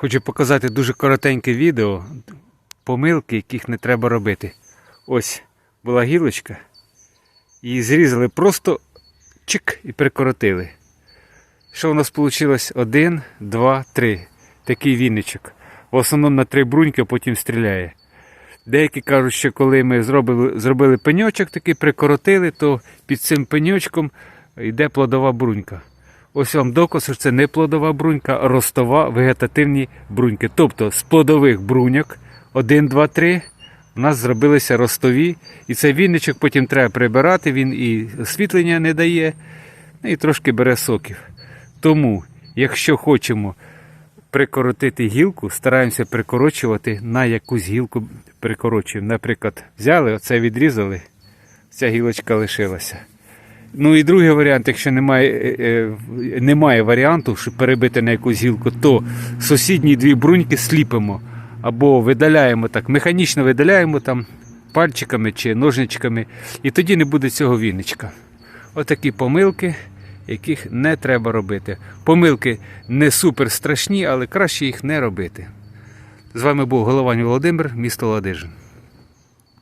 Хочу показати дуже коротеньке відео, помилки, яких не треба робити. Ось була гілочка, її зрізали просто чик і прикоротили. Що у нас вийшло? Один, два, три. Такий вінничок. В основному на три бруньки, а потім стріляє. Деякі кажуть, що коли ми зробили, зробили пеньочок такий, прикоротили, то під цим пеньочком йде плодова брунька. Ось вам доказ, що це не плодова брунька, а ростова вегетативні бруньки. Тобто з плодових бруньок 1, 2, 3 у нас зробилися ростові. І цей вінничок потім треба прибирати, він і освітлення не дає, ну, і трошки бере соків. Тому, якщо хочемо прикоротити гілку, стараємося прикорочувати на якусь гілку прикорочуємо. Наприклад, взяли, оце відрізали, ця гілочка лишилася. Ну і другий варіант, якщо немає, е, е, немає варіанту, щоб перебити на якусь гілку, то сусідні дві бруньки сліпимо або видаляємо так, механічно видаляємо там пальчиками чи ножничками, і тоді не буде цього вінничка. Отакі помилки, яких не треба робити. Помилки не супер страшні, але краще їх не робити. З вами був Головань Володимир, місто Ладижин.